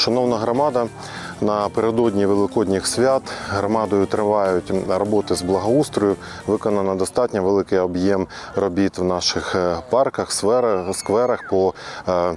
Шановна громада, напередодні великодніх свят громадою тривають роботи з благоустрою. Виконано достатньо великий об'єм робіт в наших е, парках, скверах по е,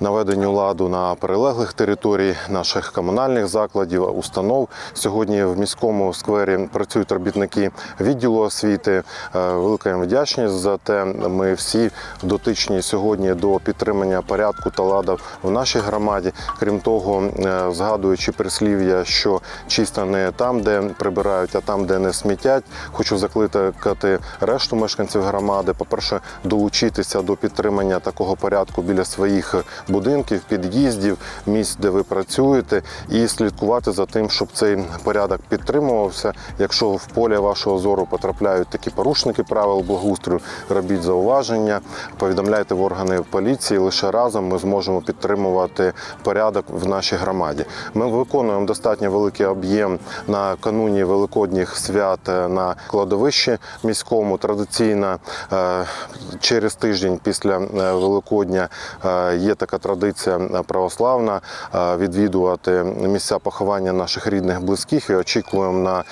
наведенню ладу на прилеглих територій наших комунальних закладів, установ. Сьогодні в міському сквері працюють робітники відділу освіти. Е, Велика їм вдячність за те. Ми всі дотичні сьогодні до підтримання порядку та ладу в нашій громаді. Крім того, згадуючи прислів'я, що чисто не там, де прибирають, а там, де не смітять. Хочу закликати решту мешканців громади. По-перше, долучитися до підтримання такого порядку біля своїх будинків, під'їздів, місць, де ви працюєте, і слідкувати за тим, щоб цей порядок підтримувався. Якщо в поле вашого зору потрапляють такі порушники правил благоустрою, робіть зауваження, повідомляйте в органи поліції. Лише разом ми зможемо підтримувати порядок в нашій громаді. Ми виконуємо достатньо великий об'єм на кануні великодніх свят е, на кладовищі міському. Традиційно е, через тиждень після е, Великодня є така традиція православна відвідувати місця поховання наших рідних близьких і очікуємо на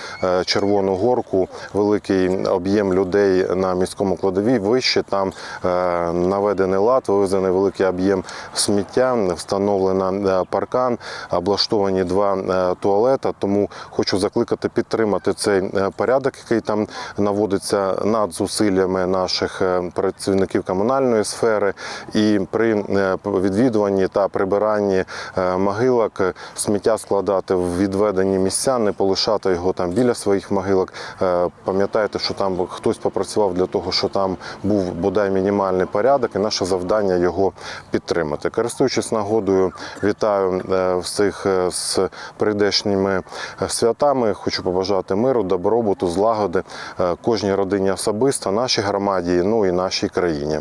Червону горку великий об'єм людей на міському кладові. Вище там наведений лад, вивезений великий об'єм сміття, встановлено е, паркан, облаштовані два е, туалета. Тому хочу закликати підтримати цей е, порядок, який там наводиться над зусиллями наших е, працівників комунальної сфери. І при відвідуванні та прибиранні могилок сміття складати в відведені місця, не полишати його там біля своїх могилок. Пам'ятайте, що там хтось попрацював для того, що там був бодай мінімальний порядок, і наше завдання його підтримати. Користуючись нагодою, вітаю всіх е, прийдешніми е, святами. Хочу побажати миру, добробуту, злагоди е, кожній родині особисто, нашій громаді, ну і нашій країні.